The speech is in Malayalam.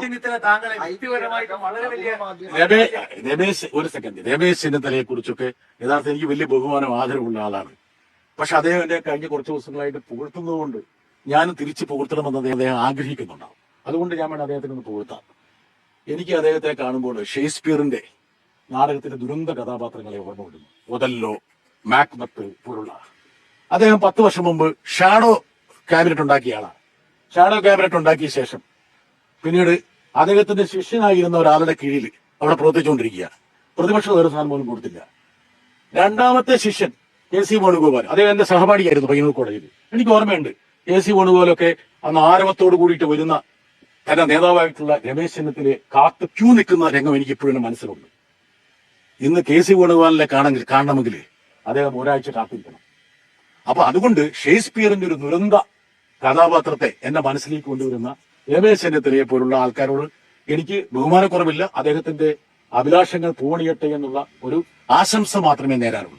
ചെന്നിത്തല താങ്കളെ വ്യക്തിപരമായിട്ട് വളരെ വലിയ രമേ- രമേശ് ഒരു സെക്കൻഡ് രമേശ് ചെന്നിത്തലയെ കുറിച്ചൊക്കെ യഥാർത്ഥം എനിക്ക് വലിയ ബഹുമാനം ആദരവുള്ള ആളാണ്. പക്ഷെ അദ്ദേഹം എന്നെ കഴിഞ്ഞ കുറച്ച് ദിവസങ്ങളായിട്ട് പുകഴ്ത്തുന്നതുകൊണ്ട് ഞാനും തിരിച്ച് പുകഴ്ത്തണമെന്ന് അദ്ദേഹം ആഗ്രഹിക്കുന്നുണ്ടാവും. അതുകൊണ്ട് ഞാൻ വേണം അദ്ദേഹത്തിന് ഒന്ന് പുകഴ്ത്താം എനിക്ക് അദ്ദേഹത്തെ കാണുമ്പോൾ ഷേക്സ്പിയറിന്റെ നാടകത്തിന്റെ ദുരന്ത കഥാപാത്രങ്ങളെ ഓർമ്മ വരുന്നു. ഒതല്ലോ മാക്ബത്ത് പോലുള്ള. അദ്ദേഹം പത്ത് വർഷം മുമ്പ് ഷാഡോ ക്യാബിനറ്റ് ഉണ്ടാക്കിയ ആളാണ്. ഷാഡോ ക്യാബിനറ്റ് ഉണ്ടാക്കിയ ശേഷം പിന്നീട് അദ്ദേഹത്തിന്റെ ശിഷ്യനായിരുന്ന ഒരാളുടെ കീഴിൽ അവിടെ പ്രവർത്തിച്ചുകൊണ്ടിരിക്കുക പ്രതിപക്ഷ ഒരു സ്ഥാനം പോലും കൊടുത്തില്ല. രണ്ടാമത്തെ ശിഷ്യൻ എ സി വേണുഗോപാൽ. അദ്ദേഹം എന്റെ സഹപാഠിയായിരുന്നു പയ്യന്നൂർ കോളേജിൽ. എനിക്ക് ഓർമ്മയുണ്ട്. എ സി വേണുഗോപാലൊക്കെ അന്ന് ആരവത്തോട് കൂടിയിട്ട് വരുന്ന തന്റെ നേതാവായിട്ടുള്ള രമേശ് ചെന്നിത്തലെ കാത്ത് ക്യൂ നിൽക്കുന്ന രംഗം എനിക്ക് ഇപ്പോഴും മനസ്സിലുണ്ട്. ഇന്ന് കെ സി വേണുഗോപാലിനെ കാണാൻ കാണണമെങ്കിൽ അദ്ദേഹം ഒരാഴ്ച കാത്തിരിക്കണം. അപ്പൊ അതുകൊണ്ട് ഷേക്സ്പിയറിന്റെ ഒരു ദുരന്ത കഥാപാത്രത്തെ എന്റെ മനസ്സിലേക്ക് കൊണ്ടുവരുന്ന രമേശ് പോലുള്ള ആൾക്കാരോട് എനിക്ക് ബഹുമാനക്കുറവില്ല. അദ്ദേഹത്തിന്റെ അഭിലാഷങ്ങൾ പൂവണിയട്ടെ എന്നുള്ള ഒരു ആശംസ മാത്രമേ നേരാനുള്ളൂ